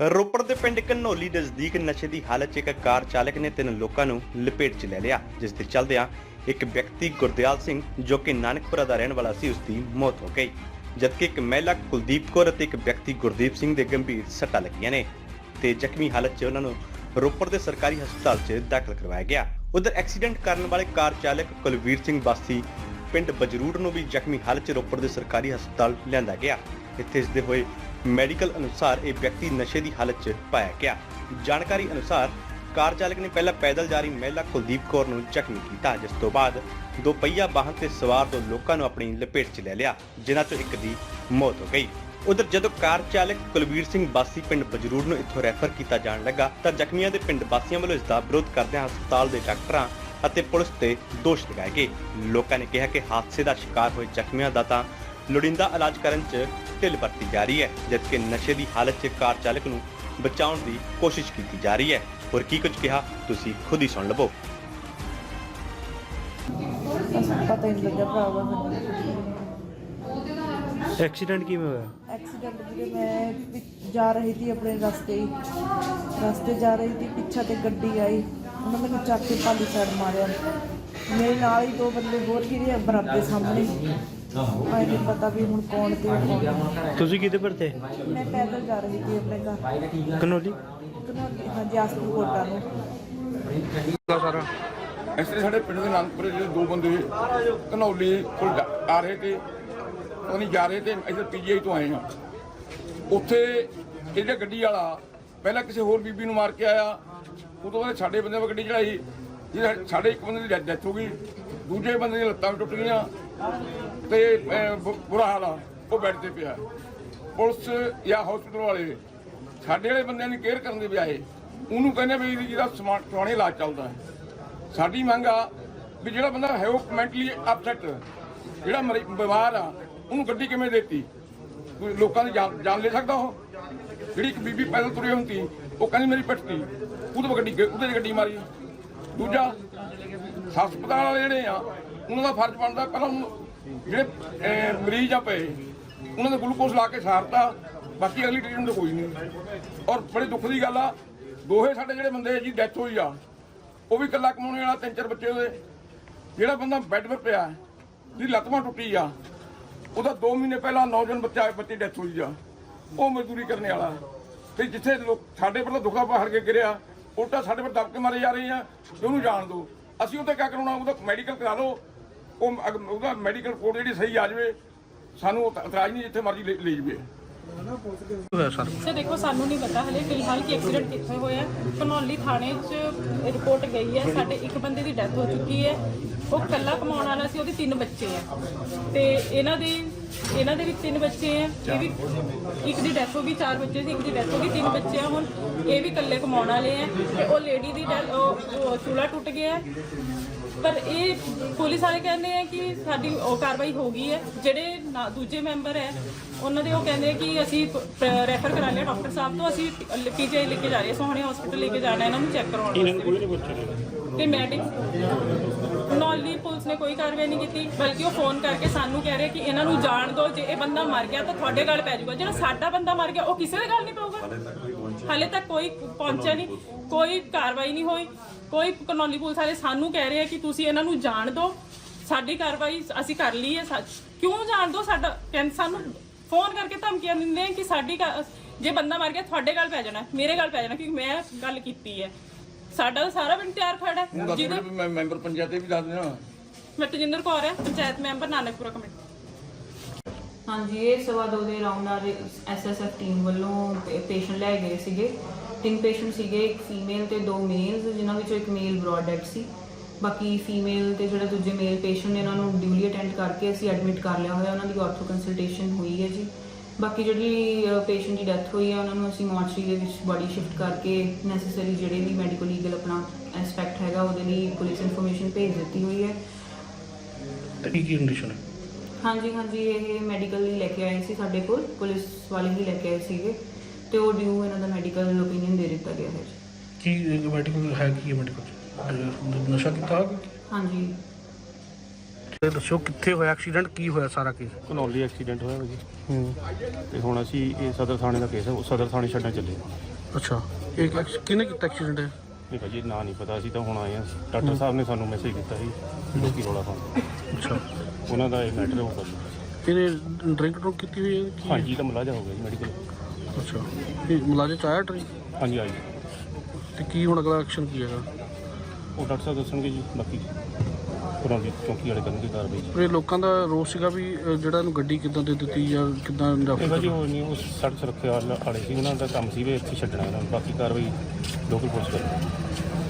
ਰੋਪੜ ਦੇ ਪਿੰਡ ਘਨੌਲੀ ਨਜ਼ਦੀਕ ਨਸ਼ੇ ਦੀ ਹਾਲਤ 'ਚ ਇੱਕ ਕਾਰ ਚਾਲਕ ਨੇ ਤਿੰਨ ਲੋਕਾਂ ਨੂੰ ਲਪੇਟ 'ਚ ਲੈ ਲਿਆ, ਜਿਸ ਦੇ ਚਲਦਿਆਂ ਇੱਕ ਵਿਅਕਤੀ ਗੁਰਦਿਆਲ ਸਿੰਘ ਜੋ ਕਿ ਨਾਨਕਪੁਰਾ ਦਾ ਰਹਿਣ ਵਾਲਾ ਸੀ, ਉਸ ਦੀ ਮੌਤ ਹੋ ਗਈ, ਜਦਕਿ ਇੱਕ ਮਹਿਲਾ ਕੁਲਦੀਪ ਕੌਰ ਅਤੇ ਇੱਕ ਵਿਅਕਤੀ ਗੁਰਦੀਪ ਸਿੰਘ ਦੇ ਗੰਭੀਰ ਸੱਟਾਂ ਲੱਗੀਆਂ ਨੇ ਤੇ ਜ਼ਖਮੀ ਹਾਲਤ 'ਚ ਉਹਨਾਂ ਨੂੰ ਰੋਪੜ ਦੇ ਸਰਕਾਰੀ ਹਸਪਤਾਲ 'ਚ ਦਾਖਲ ਕਰਵਾਇਆ ਗਿਆ। ਉਧਰ ਐਕਸੀਡੈਂਟ ਕਰਨ ਵਾਲੇ ਕਾਰ ਚਾਲਕ ਕੁਲਵੀਰ ਸਿੰਘ ਬਾਸੀ ਪਿੰਡ ਬਜਰੂੜ ਨੂੰ ਵੀ ਜ਼ਖਮੀ ਹਾਲਤ 'ਚ ਰੋਪੜ ਦੇ ਸਰਕਾਰੀ ਹਸਪਤਾਲ ਲਿਆਂਦਾ ਗਿਆ। ਇੱਥੇ ਇਸ ਦੇ ਹੋਏ ਮੈਡੀਕਲ ਅਨੁਸਾਰ ਇਹ ਵਿਅਕਤੀ ਨਸ਼ੇ ਦੀ ਹਾਲਤ 'ਚ ਪਾਇਆ ਗਿਆ। ਜਾਣਕਾਰੀ ਅਨੁਸਾਰ ਕਾਰ ਚਾਲਕ ਨੇ ਪਹਿਲਾਂ ਪੈਦਲ ਜਾ ਰਹੀ ਮਹਿਲਾ ਕੁਲਦੀਪ ਕੌਰ ਨੂੰ ਜ਼ਖਮੀ ਕੀਤਾ, ਜਿਸ ਤੋਂ ਬਾਅਦ ਦੋ ਪਹੀਆ ਵਾਹਨ ਤੇ ਸਵਾਰ ਦੋ ਲੋਕਾਂ ਨੂੰ ਆਪਣੀ ਲਪੇਟ 'ਚ ਲੈ ਲਿਆ, ਜਿਨ੍ਹਾਂ 'ਚੋਂ ਇੱਕ ਦੀ ਮੌਤ ਹੋ ਗਈ। ਉਧਰ ਜਦੋਂ ਕਾਰ ਚਾਲਕ ਕੁਲਵੀਰ ਸਿੰਘ ਬਾਸੀ ਪਿੰਡ ਬਜਰੂਰ ਨੂੰ ਇੱਥੋਂ ਰੈਫਰ ਕੀਤਾ ਜਾਣ ਲੱਗਾ, ਤਾਂ ਜ਼ਖਮੀਆਂ ਦੇ ਪਿੰਡ ਵਾਸੀਆਂ ਵੱਲੋਂ ਇਸ ਦਾ ਵਿਰੋਧ ਕਰਦਿਆਂ ਹਸਪਤਾਲ ਦੇ ਡਾਕਟਰਾਂ ਅਤੇ ਪੁਲਿਸ ਤੇ ਦੋਸ਼ ਲਗਾਏ ਗਏ। ਲੋਕਾਂ ਨੇ ਕਿਹਾ ਕਿ ਹਾਦਸੇ ਦਾ ਸ਼ਿਕਾਰ ਹੋਏ ਜ਼ਖਮੀਆਂ ਦਾ ਤਾਂ ਲੋੜੀਂਦਾ ਇਲਾਜ ਕਰਨ 'ਚ ਢਿੱਲ ਵਰਤੀ ਜਾ ਰਹੀ ਹੈ ਜਦਕਿ ਨਸ਼ੇ ਦੀ ਹਾਲਤ 'ਚ ਕਾਰ ਚਾਲਕ ਨੂੰ ਬਚਾਉਣ ਦੀ ਕੋਸ਼ਿਸ਼ ਕੀਤੀ ਜਾ ਰਹੀ ਹੈ। ਹੋਰ ਕੀ ਕੁਝ ਕਿਹਾ ਤੁਸੀਂ ਖੁਦ ਹੀ ਸੁਣ ਲਵੋ। ਪਤਾ ਹੀ ਨਹੀਂ ਲੱਗਾ ਭਰਾਵਾ ਮੈਨੂੰ। ਐਕਸੀਡੈਂਟ ਕਿਵੇਂ ਹੋਇਆ? ਐਕਸੀਡੈਂਟ ਵੀਰੇ ਮੈਂ ਪਿ- ਜਾ ਰਹੀ ਸੀ ਆਪਣੇ ਰਸਤੇ ਹੀ। ਰਸਤੇ ਜਾ ਰਹੀ ਸੀ ਪਿੱਛੇ ਤੇ ਗੱਡੀ ਆਈ। ਉਹਨਾਂ ਮੈਨੂੰ ਚੱਕ ਕੇ ਪਾਲੀ ਸਾਈਡ ਮਾਰਿਆ। ਮੇਰੇ ਨਾਲ ਹੀ ਦੋ ਬੰਦੇ ਹੋਰ ਗਿਰੇ ਬਰਾਬਰ ਦੇ ਸਾਹਮਣੇ ਆਈ ਨਹੀਂ ਪਤਾ ਵੀ ਹੁਣ ਕੌਣ ਤੇ ਕੌਣ ਨਹੀਂ। ਤੁਸੀਂ ਕਿਹਦੇ ਪਰ ਤੇ? ਮੈਂ ਪੈਦਲ ਜਾ ਰਹੀ ਸੀ ਆਪਣੇ ਘਰ। ਕਨੋਲੀ? ਕਨੌਲੀ ਹਾਂਜੀ ਆਸਪੂ ਕੋਟਾ ਨੂੰ। ਸਾਰਾ। ਇਸ ਤਰ੍ਹਾਂ ਸਾਡੇ ਪਿੰਡ ਦੇ ਨਾਨਕਪੁਰੇ ਜਿਹੜੇ ਦੋ ਬੰਦੇ ਘਨੌਲੀ ਕੋਲ ਜਾ- ਆ ਰਹੇ ਤੇ ਉਹ ਨਹੀਂ ਜਾ ਰਹੇ ਤੇ ਇੱਧਰ ਪੀਜੀਆਈ ਤੋਂ ਆਏ ਆ। ਉੱਥੇ ਇਹ ਜਿਹੜਾ ਗੱਡੀ ਵਾਲਾ ਪਹਿਲਾਂ ਕਿਸੇ ਹੋਰ ਬੀਬੀ ਨੂੰ ਮਾਰ ਕੇ ਆਇਆ। ਉਦੋਂ ਬਾਅਦ ਸਾਡੇ ਬੰਦੇ 'ਤੇ ਗੱਡੀ ਚੜਾਈ। ਜਿਹੜਾ ਸਾਡੇ ਇੱਕ ਬੰਦੇ ਦੀ ਡੈਥ ਹੋ ਗਈ। ਦੂਜੇ ਬੰਦੇ ਦੀਆਂ ਲੱਤਾਂ ਵੀ ਟੁੱਟ ਗਈਆਂ। ਤੇ ਅਹ, ਬੁਰਾ ਹਾਲ ਆ। ਉਹ ਬੈੱਡ ਤੇ ਪਿਆ। ਪੁਲਿਸ ਜਾਂ ਹਸਪੀਟਲ ਵਾਲੇ ਸਾਡੇ ਵਾਲੇ ਬੰਦਿਆਂ ਦੀ ਕੇਅਰ ਕਰਨ ਦੇ ਬਜਾਏ ਉਹਨੂੰ ਕਹਿੰਦੇ ਵੀ ਇਹਦਾ ਸਮਾਨ ਸਵਾਣੇ ਇਲਾਜ ਚੱਲਦਾ ਹੈ। ਸਾਡੀ ਮੰਗ ਆ ਵੀ ਜਿਹੜਾ ਬੰਦਾ ਹੈ ਉਹ ਮੈਂਟਲੀ ਅਪਸੈਟ ਜਿਹੜਾ ਮਰੀ- ਬਿਮਾਰ ਆ ਉਹਨੂੰ ਗੱਡੀ ਕਿਵੇਂ ਦੇਤੀ? ਕੋਈ ਲੋਕਾਂ ਦੀ ਜਾਨ ਜਾਨ ਲੈ ਸਕਦਾ ਉਹ? ਜਿਹੜੀ ਇੱਕ ਬੀਬੀ ਪੈਦਲ ਤੁਰੀ ਹੁੰਦੀ ਉਹ ਕਹਿੰਦੀ ਮੇਰੀ ਪਿੱਠ ਤੀ ਉਹਦੇ ਪਰ ਗੱਡੀ ਉਹਦੇ 'ਚ ਗੱਡੀ ਮਾਰੀ। ਦੂਜਾ ਹਸਪਤਾਲ ਵਾਲੇ ਜਿਹੜੇ ਆ ਉਹਨਾਂ ਦਾ ਫਰਜ਼ ਬਣਦਾ ਪਹਿਲਾਂ ਉਹਨੂੰ ਜਿਹੜੇ ਮਰੀਜ਼ ਆ ਪਏ, ਉਹਨਾਂ ਦਾ ਗਲੂਕੋਜ਼ ਲਾ ਕੇ ਸਾਰਤਾ, ਬਾਕੀ ਅਗਲੀ ਟ੍ਰੀਟਮੈਂਟ ਕੋਈ ਨਹੀਂ। ਔਰ ਬੜੇ ਦੁੱਖ ਦੀ ਗੱਲ ਆ, ਦੋਹੇ ਸਾਡੇ ਜਿਹੜੇ ਬੰਦੇ ਜੀ ਡੈਥ ਹੋਈ ਆ, ਉਹ ਵੀ ਇਕੱਲਾ ਕਮਾਉਣੇ ਵਾਲਾ, ਤਿੰਨ ਚਾਰ ਬੱਚੇ ਉਹਦੇ। ਜਿਹੜਾ ਬੰਦਾ ਬੈੱਡ 'ਤੇ ਪਿਆ, ਜਿਹਦੀ ਲੱਤ ਟੁੱਟੀ ਆ, ਉਹਦਾ 2 ਮਹੀਨੇ ਪਹਿਲਾਂ ਨੌਜਵਾਨ ਬੱਚਾ, ਬੱਚੀ ਡੈਥ ਹੋਈ ਆ। ਉਹ ਮਜ਼ਦੂਰੀ ਕਰਨ ਵਾਲਾ। ਤੇ ਜਿੱਥੇ ਲੋਕ, ਸਾਡੇ ਪਰ ਦੁੱਖਾ ਪਹਾੜ ਕੇ ਗਿਰਿਆ, ਉਲਟਾ ਸਾਡੇ ਪਰ ਦਬਕੇ ਮਾਰੇ ਜਾ ਰਹੇ ਆ ਵੀ ਉਹਨੂੰ ਜਾਣ ਦਿਓ। ਅਸੀਂ ਉੱਤੇ ਕਿਆ ਕਰਾਉਣਾ, ਉਹਦਾ ਮੈਡੀਕਲ ਕਰਾ ਲਓ। ਉਹ ਅਗ- ਉਹਦਾ ਮੈਡੀਕਲ ਰਿਪੋਰਟ ਜਿਹੜੀ ਸਹੀ ਆ ਜਾਵੇ, ਸਾਨੂੰ ਉਹ ਇਤਰਾਜ਼ ਨਹੀਂ ਜਿੱਥੇ ਮਰਜ਼ੀ ਲੈ ਲੈ ਜਾਵੇ। ਸਰ ਦੇਖੋ, ਸਾਨੂੰ ਨਹੀਂ ਪਤਾ ਹਲੇ, ਫਿਲਹਾਲ ਕਿ ਐਕਸੀਡੈਂਟ ਕਿੱਥੇ ਹੋਇਆ ਕਨੌਲੀ ਥਾਣੇ 'ਚ ਰਿਪੋਰਟ ਗਈ ਹੈ, ਸਾਡੇ ਇੱਕ ਬੰਦੇ ਦੀ ਡੈਥ ਹੋ ਚੁੱਕੀ ਹੈ। ਉਹ ਕੱਲਾ ਕਮਾਉਣ ਵਾਲਾ ਸੀ, ਉਹਦੇ ਤਿੰਨ ਬੱਚੇ ਆ ਤੇ ਇਹਨਾਂ ਦੇ ਇਹਨਾਂ ਦੇ ਵੀ ਤਿੰਨ ਬੱਚੇ ਆ ਇਹ ਵੀ ਇੱਕ ਦੀ ਡੈਥ ਹੋ ਗਈ, ਚਾਰ ਬੱਚੇ ਸੀ, ਇੱਕ ਦੀ ਡੈਥ ਹੋ ਗਈ, ਤਿੰਨ ਬੱਚੇ ਆ ਹੁਣ। ਇਹ ਵੀ ਇਕੱਲੇ ਕਮਾਉਣ ਵਾਲੇ ਆ ਤੇ ਉਹ ਲੇਡੀ ਦੀ death- ਉਹ ਉਹ ਚੂਲਾ ਟੁੱਟ ਗਿਆ ਹੈ। ਪਰ ਇਹ ਪੁਲਿਸ ਵਾਲੇ ਕਹਿੰਦੇ ਆ ਕਿ ਸਾਡੀ ਉਹ ਕਾਰਵਾਈ ਹੋ ਗਈ ਹੈ। ਜਿਹੜੇ ਨਾ- ਦੂਜੇ ਮੈਂਬਰ ਹੈ ਉਹਨਾਂ ਦੇ ਉਹ ਕਹਿੰਦੇ ਕਿ ਅਸੀਂ ਰੈਫਰ ਕਰਾ ਲਿਆ ਡਾਕਟਰ ਸਾਹਿਬ ਤੋਂ ਅਸੀਂ ਪੀਜੀਆਈ ਲੈ ਕੇ ਜਾ ਰਹੇ ਹਾਂ ਸੋਹਣੇ ਹਸਪੀਟਲ ਲੈ ਕੇ ਜਾਣਾ ਇਹਨਾਂ ਨੂੰ ਚੈੱਕ ਕਰਵਾਉਣ ਵਾਸਤੇ। ਕੋਈ ਨਹੀਂ ਪੁੱਛ ਤੇ ਮੈਡੀਕ ਨੌਲੀ ਪੁਲਿਸ ਨੇ ਕੋਈ ਕਾਰਵਾਈ ਨਹੀਂ ਕੀਤੀ ਬਲਕਿ ਉਹ ਫੋਨ ਕਰਕੇ ਸਾਨੂੰ ਕਹਿ ਰਹੇ ਕਿ ਇਹਨਾਂ ਨੂੰ ਜਾਣ ਦਿਓ ਜੇ ਇਹ ਬੰਦਾ ਮਰ ਗਿਆ ਤਾਂ ਤੁਹਾਡੇ ਗੱਲ ਪੈ ਜਾਊਗਾ। ਜਿਹੜਾ ਸਾਡਾ ਬੰਦਾ ਮਰ ਗਿਆ ਉਹ ਕਿਸੇ ਦੇ ਗੱਲ ਨਹੀਂ ਪਊਗਾ। ਹਾਲੇ ਤੱਕ ਕੋਈ ਪਹੁੰਚਿਆ ਨਹੀਂ ਕੋਈ ਕਾਰਵਾਈ ਨਹੀਂ ਹੋਈ। ਕੋਈ ਕਨੌਲੀ ਪੁਲਿਸ ਵਾਲੇ ਸਾਨੂੰ ਕਹਿ ਰਹੇ ਆ ਕਿ ਤੁਸੀਂ ਇਹਨਾਂ ਨੂੰ ਜਾਣ ਦਿਓ। ਸਾਡੀ ਕਾਰਵਾਈ ਅਸੀਂ ਕਰ ਲਈ ਹੈ ਕਿਉਂ ਜਾਣ ਦਿਓ ਸਾਡਾ ਕਹਿੰਦੇ ਸਾਨੂੰ ਫੋਨ ਕਰਕੇ ਧਮਕੀਆਂ ਦਿੰਦੇ ਆ ਕਿ ਸਾਡੀ ਜੇ ਬੰਦਾ ਮਰ ਗਿਆ ਤੁਹਾਡੇ ਗੱਲ ਪੈ ਜਾਣਾ ਮੇਰੇ ਗੱਲ ਪੈ ਜਾਣਾ ਕਿਉਂਕਿ ਮੈਂ ਗੱਲ ਕੀਤੀ ਹੈ। ਸਾਡਾ ਤਾਂ ਸਾਰਾ ਪਿੰਡ ਤਿਆਰ ਖੜਾ ਹੈ। ਦੱਸ ਜਿਹਦੇ ਵੀ ਮੈਂ ਮੈਂਬਰ ਪੰਚਾਇਤ ਇਹ ਵੀ ਦੱਸ ਦੇਣਾ ਮੈਂ ਤਜਿੰਦਰ ਕੌਰ ਹੈ ਪੰਚਾਇਤ ਮੈਂਬਰ ਨਾਨਕਪੁਰਾ ਕਮੇਟੀ। ਹਾਂਜੀ ਇਹ ਸਵਾ ਦੋ ਦੇ ਰਾਉਂਡ ਆ ਐਸਐਸਐਫ ਟੀਮ ਵੱਲੋਂ ਪੇਸ਼ੈਂਟ ਲੈ ਗਏ ਸੀਗੇ। ਤਿੰਨ ਪੇਸ਼ੈਂਟ ਸੀਗੇ ਇੱਕ ਫੀਮੇਲ ਤੇ ਦੋ ਮੇਲਸ ਜਿਨ੍ਹਾਂ ਵਿੱਚੋਂ ਇੱਕ ਮੇਲ ਬ੍ਰੌਡ ਡੈਡ ਸੀ। ਬਾਕੀ ਫੀਮੇਲ ਤੇ ਜਿਹੜਾ ਦੂਜੇ ਮੇਲ ਪੇਸ਼ੈਂਟ ਨੇ ਇਹਨਾਂ ਨੂੰ ਡਿਊਲੀ ਅਟੈਂਡ ਕਰਕੇ ਅਸੀਂ ਐਡਮਿਟ ਕਰ ਲਿਆ ਹੋਇਆ ਉਹਨਾਂ ਦੀ ਆਰਥੋ ਕੰਸਲਟੇਸ਼ਨ ਹੋਈ ਹੈ ਜੀ। ਬਾਕੀ ਜਿਹੜੀ ਪੇਸ਼ੈਂਟ ਦੀ ਡੈਥ ਹੋਈ ਹੈ ਉਹਨਾਂ ਨੂੰ ਅਸੀਂ ਮੋਰਚਰੀ ਦੇ ਵਿੱਚ ਬਾਡੀ ਸ਼ਿਫਟ ਕਰਕੇ ਨੈਸੈਸਰੀ ਜਿਹੜੇ ਵੀ ਮੈਡੀਕਲ ਲੀਗਲ ਆਪਣਾ ਐਸਪੈਕਟ ਹੈਗਾ ਉਹਦੇ ਲਈ ਪੁਲਿਸ ਇਨਫੋਰਮੇਸ਼ਨ ਭੇਜ ਦਿੱਤੀ ਹੋਈ ਹੈ। ਤੇ ਕੀ ਕੰਡੀਸ਼ਨ ਹੈ? ਹਾਂਜੀ ਹਾਂਜੀ ਇਹ ਮੈਡੀਕਲ ਲਈ ਲੈ ਕੇ ਆਏ ਸੀ ਸਾਡੇ ਕੋਲ ਪੁਲਿਸ ਵਾਲੇ ਹੀ ਲੈ ਕੇ ਆਏ ਸੀਗੇ ਤੇ ਉਹ ਡਿਊ ਇਹਨਾਂ ਦਾ ਮੈਡੀਕਲ ਓਪੀਨੀਅਨ ਦੇ ਦਿੱਤਾ ਗਿਆ ਹੈ ਜੀ। ਕੀ ਮੈਡੀਕਲ ਹੈ ਕੀ ਮੈਡੀਕਲ ਨਸ਼ਾ ਕੀਤਾ? ਹਾਂਜੀ। ਤੇ ਦੱਸੋ ਕਿੱਥੇ ਹੋਇਆ ਐਕਸੀਡੈਂਟ ਕੀ ਹੋਇਆ ਸਾਰਾ ਕੀ ਘਨੌਲੀ ਐਕਸੀਡੈਂਟ ਹੋਇਆ ਜੀ। ਹੂੰ। ਤੇ ਹੁਣ ਅਸੀਂ ਇਹ ਸਦਰ ਥਾਣੇ ਦਾ ਕੇਸ ਹੈ ਉਹ ਸਦਰ ਥਾਣੇ ਛੱਡਣ ਚੱਲੇ ਹਾਂ ਅੱਛਾ ਇਹ ਕਿਹਨੇ ਕੀਤਾ ਐਕਸੀਡੈਂਟ ਹੈ ਨਹੀਂ ਭਾਜੀ ਨਾਂ ਨਹੀਂ ਪਤਾ ਅਸੀਂ ਤਾਂ ਹੁਣ ਆਏ ਹਾਂ ਡਾਕਟਰ ਸਾਹਿਬ ਨੇ ਸਾਨੂੰ ਮੈਸੇਜ ਕੀਤਾ ਸੀ ਲੋਕੀ ਰੋਲਾ ਪਾਉਣ ਅੱਛਾ। ਉਹਨਾਂ ਦਾ ਇਹ ਮੈਟਰ ਉਹ ਕਰ ਇਹਨੇ ਡਰਿੰਕ ਡਰੁੰਕ ਕੀਤੀ ਹੋਈ ਹੈ ਕੀ? ਹੈ? ਹਾਂਜੀ ਤਾਂ ਮਲਾਜਾ ਹੋ ਗਿਆ ਜੀ ਮੈਡੀਕਲ ਅੱਛਾ। ਇਹ ਮੁਲਾਜ਼ਮ ਚ ਆਇਆ ਟਰੀ ਹਾਂਜੀ ਆਈ ਤੇ ਕੀ ਹੁਣ ਅਗਲਾ ਐਕਸ਼ਨ ਕੀ ਹੈਗਾ? ਉਹ ਡਾਕਟਰ ਸਾਹਿਬ ਦੱਸਣਗੇ ਜੀ ਬਾਕੀ। ਉਹਨਾਂ ਦੀ ਚੌਂਕੀ ਵਾਲੇ ਕਰਨਗੇ ਕਾਰਵਾਈ ਪਰ ਇਹ ਲੋਕਾਂ ਦਾ ਰੋਸ ਸੀਗਾ ਵੀ ਜਿਹੜਾ ਇਹਨੂੰ ਗੱਡੀ ਕਿੱਦਾਂ ਦੇ ਦਿੱਤੀ ਜਾਂ ਕਿੱਦਾਂ ਇਹ ਭਾਜੀ ਉਹ ਨਹੀਂ ਉਸ ਸੜਕ ਸੁਰੱਖਿਆ ਵਾਲ- ਵਾਲੇ ਸੀ ਉਹਨਾਂ ਦਾ ਕੰਮ ਸੀ ਵੀ ਇੱਥੇ ਛੱਡਣਾ ਇਹਨਾਂ ਨੂੰ ਬਾਕੀ ਕਾਰਵਾਈ ਲੋਕਲ ਪੁਲਿਸ ਕਰੇਗੀ।